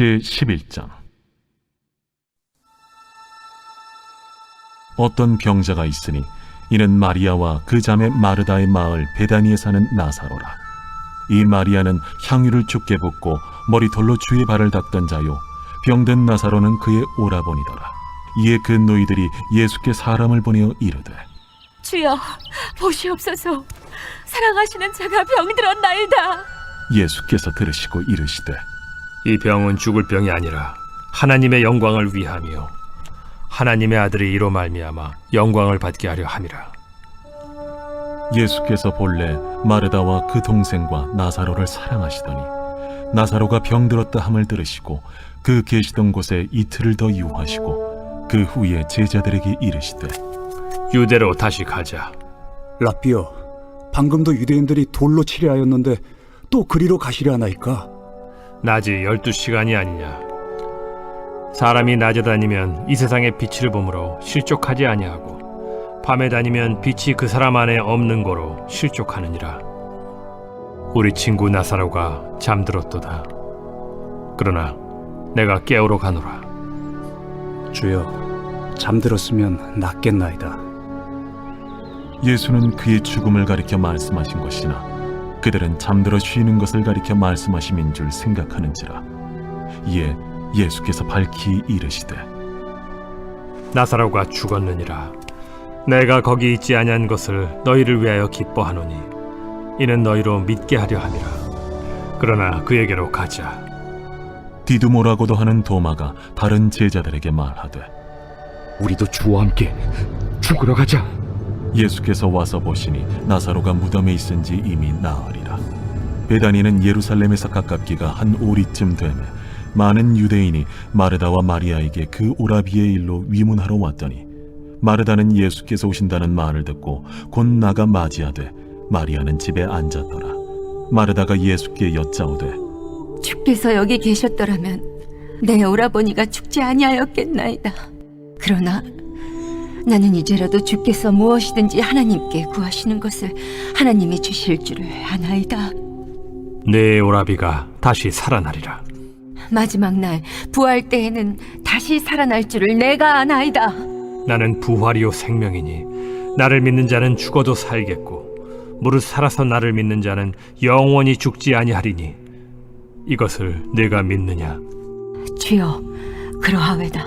제 11장. 어떤 병자가 있으니 이는 마리아와 그 자매 마르다의 마을 베다니에 사는 나사로라. 이 마리아는 향유를 죽게 붓고 머리털로 주의 발을 닦던 자요. 병든 나사로는 그의 오라버니더라. 이에 그 노이들이 예수께 사람을 보내어 이르되 주여 보시옵소서. 사랑하시는 자가 병들었나이다. 예수께서 들으시고 이르시되 이 병은 죽을 병이 아니라 하나님의 영광을 위함이요. 하나님의 아들이 이로 말미암아 영광을 받게 하려 함이라. 예수께서 본래 마르다와 그 동생과 나사로를 사랑하시더니 나사로가 병들었다 함을 들으시고 그 계시던 곳에 이틀을 더 유하시고 그 후에 제자들에게 이르시되 유대로 다시 가자. 라삐어, 방금도 유대인들이 돌로 치려 하였는데 또 그리로 가시려 하나이까? 낮이 열두 시간이 아니냐. 사람이 낮에 다니면 이 세상의 빛을 보므로 실족하지 아니하고 밤에 다니면 빛이 그 사람 안에 없는 거로 실족하느니라. 우리 친구 나사로가 잠들었도다. 그러나 내가 깨우러 가노라. 주여, 잠들었으면 낫겠나이다. 예수는 그의 죽음을 가리켜 말씀하신 것이나 그들은 잠들어 쉬는 것을 가리켜 말씀하심인 줄 생각하는지라. 이에 예수께서 밝히 이르시되 나사로가 죽었느니라. 내가 거기 있지 아니한 것을 너희를 위하여 기뻐하노니 이는 너희로 믿게 하려 함이라. 그러나 그에게로 가자. 디두모라고도 하는 도마가 다른 제자들에게 말하되 우리도 주와 함께 죽으러 가자. 예수께서 와서 보시니 나사로가 무덤에 있은 지 이미 나으리라. 베다니는 예루살렘에서 가깝기가 한 오리쯤 되매 많은 유대인이 마르다와 마리아에게 그 오라비의 일로 위문하러 왔더니 마르다는 예수께서 오신다는 말을 듣고 곧 나가 맞이하되 마리아는 집에 앉았더라. 마르다가 예수께 여짜오되 주께서 여기 계셨더라면 내 오라버니가 죽지 아니하였겠나이다 그러나 나는 이제라도 주께서 무엇이든지 하나님께 구하시는 것을 하나님이 주실 줄을 아나이다. 내 오라비가 다시 살아나리라. 마지막 날 부활 때에는 다시 살아날 줄을 내가 아나이다. 나는 부활이요 생명이니 나를 믿는 자는 죽어도 살겠고 무릇 살아서 나를 믿는 자는 영원히 죽지 아니하리니 이것을 내가 믿느냐? 주여 그러하외다.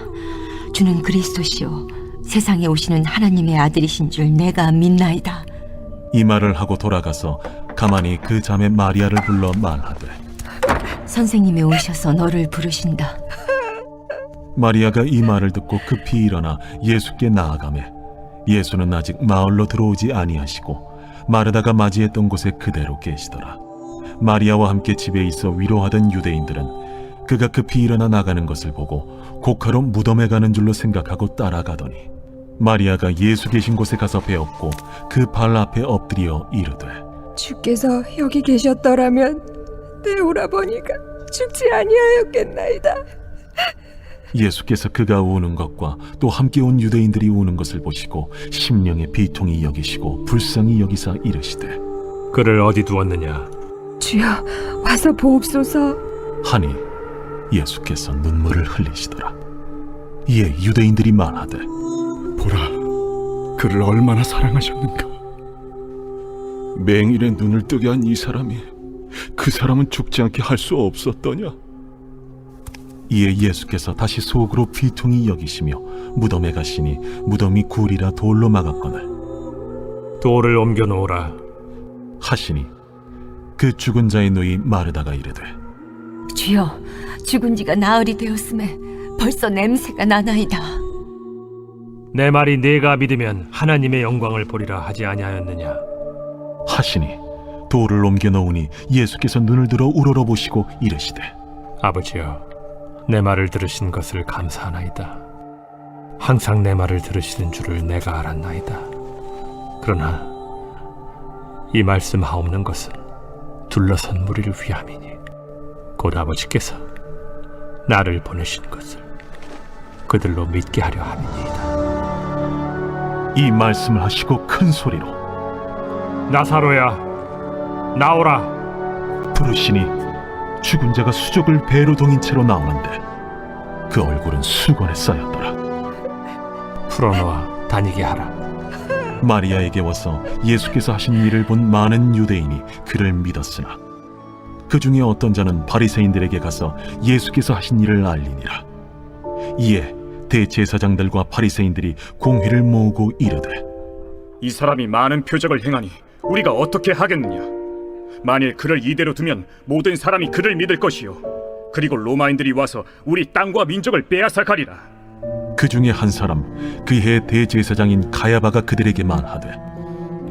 주는 그리스도시요 세상에 오시는 하나님의 아들이신 줄 내가 믿나이다 이 말을 하고 돌아가서 가만히 그 자매 마리아를 불러 말하되 선생님이 오셔서 너를 부르신다 마리아가 이 말을 듣고 급히 일어나 예수께 나아가매 예수는 아직 마을로 들어오지 아니하시고 마르다가 맞이했던 곳에 그대로 계시더라. 마리아와 함께 집에 있어 위로하던 유대인들은 그가 급히 일어나 나가는 것을 보고 곡하러 무덤에 가는 줄로 생각하고 따라가더니 마리아가 예수 계신 곳에 가서 배웠고 그 발 앞에 엎드려 이르되 주께서 여기 계셨더라면 내 오라버니가 죽지 아니하였겠나이다. 예수께서 그가 우는 것과 또 함께 온 유대인들이 우는 것을 보시고 심령의 비통이 여기시고 불쌍히 여기사 이르시되 그를 어디 두었느냐 주여 와서 보옵소서. 하니 예수께서 눈물을 흘리시더라. 이에 유대인들이 말하되 보라, 그를 얼마나 사랑하셨는가? 맹인의 눈을 뜨게 한 이 사람이 그 사람은 죽지 않게 할 수 없었더냐? 이에 예수께서 다시 속으로 비통히 여기시며 무덤에 가시니 무덤이 굴이라 돌로 막았거늘. 돌을 옮겨 놓으라. 하시니 그 죽은 자의 누이 마르다가 이르되 주여 죽은 지가 나흘이 되었음에 벌써 냄새가 나나이다. 내 말이 내가 믿으면 하나님의 영광을 보리라 하지 아니하였느냐? 하시니 돌을 옮겨 놓으니 예수께서 눈을 들어 우러러 보시고 이르시되 아버지여 내 말을 들으신 것을 감사하나이다. 항상 내 말을 들으시는 줄을 내가 알았나이다. 그러나 이 말씀하옵는 것은 둘러선 무리를 위함이니 곧 아버지께서 나를 보내신 것을 그들로 믿게 하려 함이니이다 이 말씀을 하시고 큰 소리로 나사로야 나오라 부르시니 죽은 자가 수족을 배로 동인 채로 나오는데 그 얼굴은 수건에 쌓였더라. 풀어놓아 다니게 하라. 마리아에게 와서 예수께서 하신 일을 본 많은 유대인이 그를 믿었으나 그 중에 어떤 자는 바리새인들에게 가서 예수께서 하신 일을 알리니라. 이에 대제사장들과 바리새인들이 공회를 모으고 이르되 이 사람이 많은 표적을 행하니 우리가 어떻게 하겠느냐? 만일 그를 이대로 두면 모든 사람이 그를 믿을 것이요. 그리고 로마인들이 와서 우리 땅과 민족을 빼앗아 가리라. 그 중에 한 사람 그 해 대제사장인 가야바가 그들에게 말하되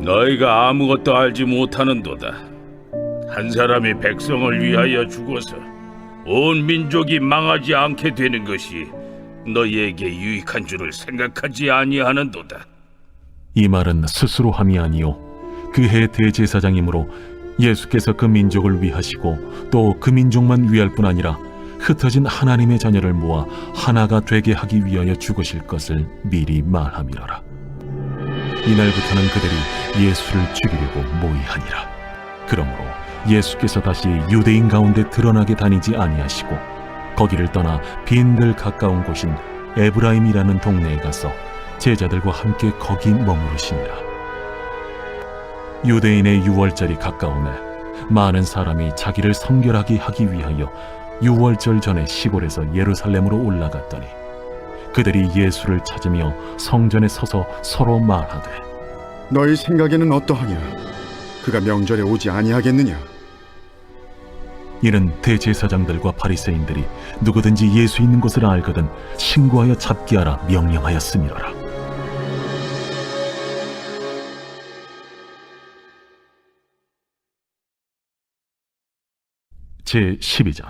너희가 아무것도 알지 못하는도다. 한 사람이 백성을 위하여 죽어서 온 민족이 망하지 않게 되는 것이 너희에게 유익한 줄을 생각하지 아니하는도다. 이 말은 스스로 함이 아니요 그 해 대제사장이므로 예수께서 그 민족을 위하시고 또 그 민족만 위할 뿐 아니라 흩어진 하나님의 자녀를 모아 하나가 되게 하기 위하여 죽으실 것을 미리 말함이로라 이날부터는 그들이 예수를 죽이려고 모의하니라 그러므로 예수께서 다시 유대인 가운데 드러나게 다니지 아니하시고 거기를 떠나 빈들 가까운 곳인 에브라임이라는 동네에 가서 제자들과 함께 거기 머무르시니라. 유대인의 유월절이 가까움에 많은 사람이 자기를 성결하게 하기 위하여 유월절 전에 시골에서 예루살렘으로 올라갔더니 그들이 예수를 찾으며 성전에 서서 서로 말하되 너희 생각에는 어떠하냐? 그가 명절에 오지 아니하겠느냐? 이는 대제사장들과 바리새인들이 누구든지 예수 있는 곳을 알거든 신고하여 잡게 하라 명령하였음이로라. 제 12장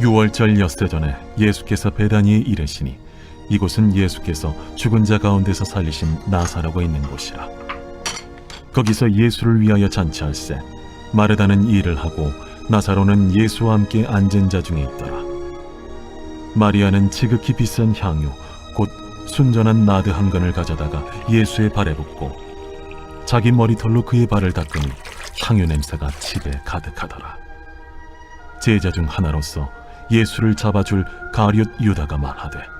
유월절 엿새 전에 예수께서 베다니에 이르시니 이곳은 예수께서 죽은 자 가운데서 살리신 나사로가 있는 곳이라. 거기서 예수를 위하여 잔치할세. 마르다는 일을 하고 나사로는 예수와 함께 앉은 자 중에 있더라. 마리아는 지극히 비싼 향유 곧 순전한 나드 한 건을 가져다가 예수의 발에 붓고 자기 머리털로 그의 발을 닦으니 향유 냄새가 집에 가득하더라. 제자 중 하나로서 예수를 잡아줄 가룟 유다가 말하되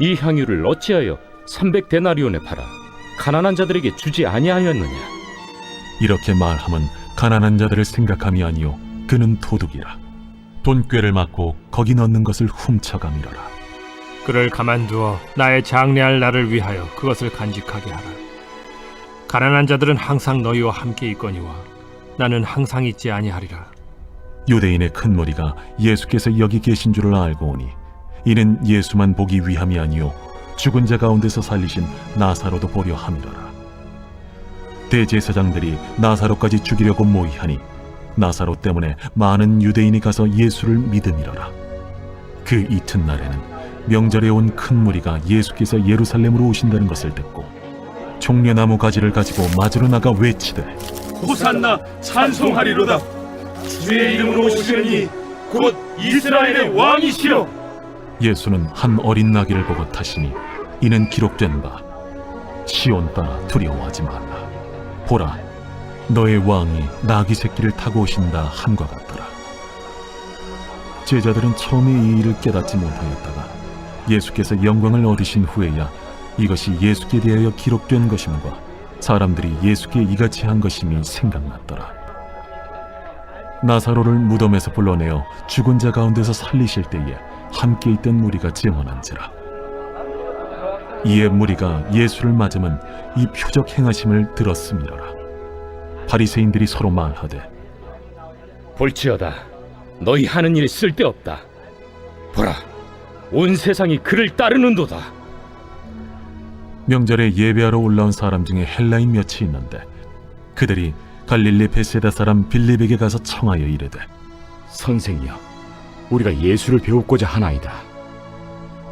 이 향유를 어찌하여 300데나리온에 팔아 가난한 자들에게 주지 아니하였느냐 이렇게 말함은 가난한 자들을 생각함이 아니요 그는 도둑이라 돈꾀를 맞고 거기 넣는 것을 훔쳐감이로라 그를 가만두어 나의 장래할 날을 위하여 그것을 간직하게 하라. 가난한 자들은 항상 너희와 함께 있거니와 나는 항상 있지 아니하리라. 유대인의 큰 무리가 예수께서 여기 계신 줄을 알고 오니 이는 예수만 보기 위함이 아니요 죽은 자 가운데서 살리신 나사로도 보려 함이로라 대제사장들이 나사로까지 죽이려고 모의하니 나사로 때문에 많은 유대인이 가서 예수를 믿음이로라 그 이튿날에는 명절에 온 큰 무리가 예수께서 예루살렘으로 오신다는 것을 듣고 종려나무 가지를 가지고 맞으러 나가 외치되 호산나 찬송하리로다. 주의 이름으로 오시려니 곧 이스라엘의 왕이시여. 예수는 한 어린 나귀를 보고 타시니 이는 기록된 바 시온 따라 두려워하지 말라. 보라 너의 왕이 나귀 새끼를 타고 오신다 함과 같더라. 제자들은 처음에 이 일을 깨닫지 못하였다가 예수께서 영광을 얻으신 후에야 이것이 예수께 대하여 기록된 것임과 사람들이 예수께 이같이 한 것임이 생각났더라. 나사로를 무덤에서 불러내어 죽은 자 가운데서 살리실 때에 함께 있던 무리가 증언한지라. 이에 무리가 예수를 맞으면 이 표적 행하심을 들었음이로라. 바리새인들이 서로 말하되 볼지어다 너희 하는 일이 쓸데없다. 보라 온 세상이 그를 따르는도다. 명절에 예배하러 올라온 사람 중에 헬라인 몇이 있는데 그들이 갈릴리 베세다 사람 빌립에게 가서 청하여 이르되 선생이여 우리가 예수를 배우고자 하나이다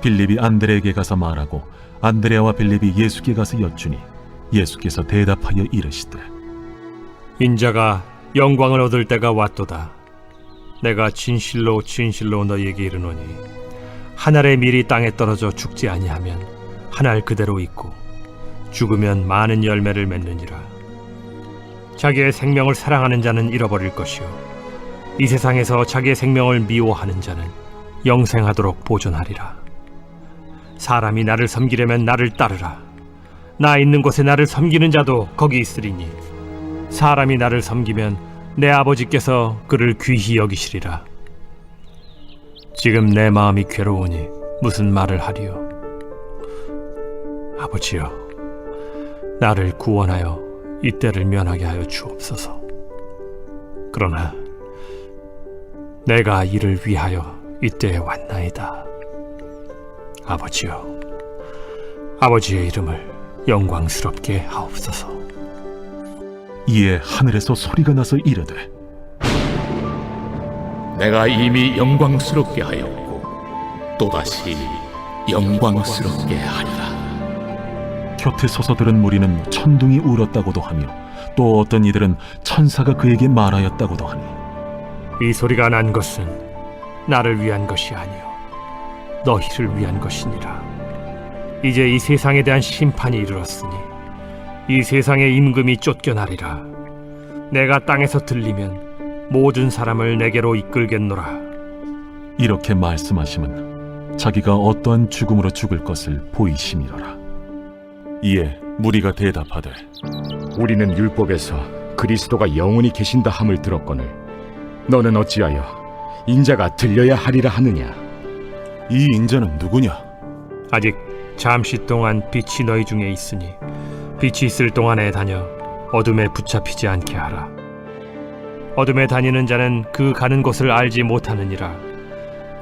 빌립이 안드레에게 가서 말하고 안드레아와 빌립이 예수께 가서 여쭈니 예수께서 대답하여 이르시되 인자가 영광을 얻을 때가 왔도다. 내가 진실로 진실로 너희에게 이르노니 한 알의 밀이 땅에 떨어져 죽지 아니하면 한알 그대로 있고 죽으면 많은 열매를 맺느니라. 자기의 생명을 사랑하는 자는 잃어버릴 것이요 이 세상에서 자기의 생명을 미워하는 자는 영생하도록 보존하리라. 사람이 나를 섬기려면 나를 따르라. 나 있는 곳에 나를 섬기는 자도 거기 있으리니 사람이 나를 섬기면 내 아버지께서 그를 귀히 여기시리라. 지금 내 마음이 괴로우니 무슨 말을 하리요? 아버지여 나를 구원하여 이때를 면하게 하여 주옵소서. 그러나 내가 이를 위하여 이때에 왔나이다. 아버지여, 아버지의 이름을 영광스럽게 하옵소서. 이에 하늘에서 소리가 나서 이르되 내가 이미 영광스럽게 하였고 또다시 영광스럽게 하리라. 곁에 서서 들은 무리는 천둥이 울었다고도 하며 또 어떤 이들은 천사가 그에게 말하였다고도 하니 이 소리가 난 것은 나를 위한 것이 아니요 너희를 위한 것이니라. 이제 이 세상에 대한 심판이 이르렀으니 이 세상의 임금이 쫓겨나리라. 내가 땅에서 들리면 모든 사람을 내게로 이끌겠노라. 이렇게 말씀하심은 자기가 어떠한 죽음으로 죽을 것을 보이심이로라 이에 무리가 대답하되 우리는 율법에서 그리스도가 영원히 계신다 함을 들었거늘 너는 어찌하여 인자가 들려야 하리라 하느냐 이 인자는 누구냐 아직 잠시 동안 빛이 너희 중에 있으니 빛이 있을 동안에 다녀 어둠에 붙잡히지 않게 하라. 어둠에 다니는 자는 그 가는 곳을 알지 못하느니라.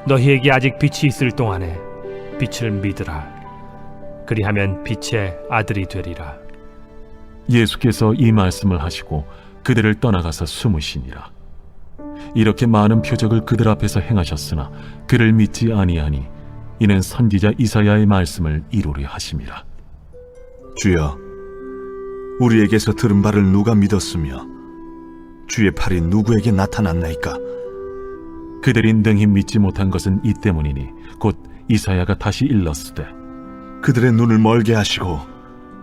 너희에게 아직 빛이 있을 동안에 빛을 믿으라. 그리하면 빛의 아들이 되리라. 예수께서 이 말씀을 하시고 그들을 떠나가서 숨으시니라 이렇게 많은 표적을 그들 앞에서 행하셨으나 그를 믿지 아니하니 이는 선지자 이사야의 말씀을 이루려 하심이라 주여, 우리에게서 들은 바를 누가 믿었으며 주의 팔이 누구에게 나타났나이까? 그들이 능히 믿지 못한 것은 이 때문이니 곧 이사야가 다시 일렀으되 그들의 눈을 멀게 하시고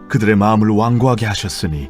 그들의 마음을 완고하게 하셨으니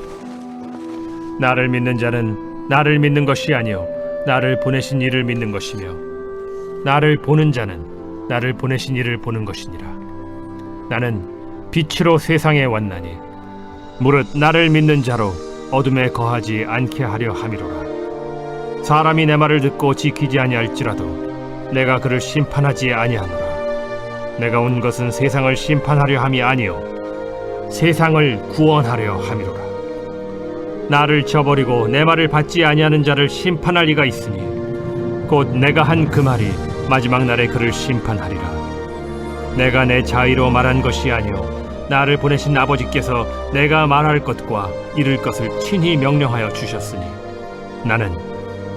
나를 믿는 자는 나를 믿는 것이 아니요 나를 보내신 이를 믿는 것이며 나를 보는 자는 나를 보내신 이를 보는 것이니라. 나는 빛으로 세상에 왔나니 무릇 나를 믿는 자로 어둠에 거하지 않게 하려 함이로라. 사람이 내 말을 듣고 지키지 아니할지라도 내가 그를 심판하지 아니하노라. 내가 온 것은 세상을 심판하려 함이 아니요 세상을 구원하려 함이로라 나를 저버리고 내 말을 받지 아니하는 자를 심판할 리가 있으니 곧 내가 한 그 말이 마지막 날에 그를 심판하리라. 내가 내 자의로 말한 것이 아니요 나를 보내신 아버지께서 내가 말할 것과 이룰 것을 친히 명령하여 주셨으니 나는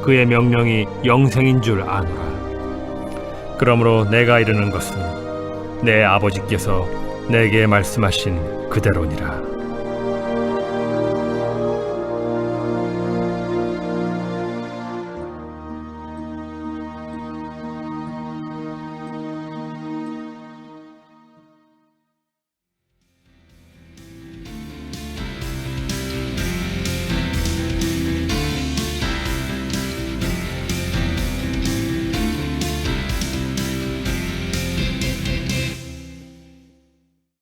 그의 명령이 영생인 줄 아노라. 그러므로 내가 이르는 것은 내 아버지께서 내게 말씀하신 그대로니라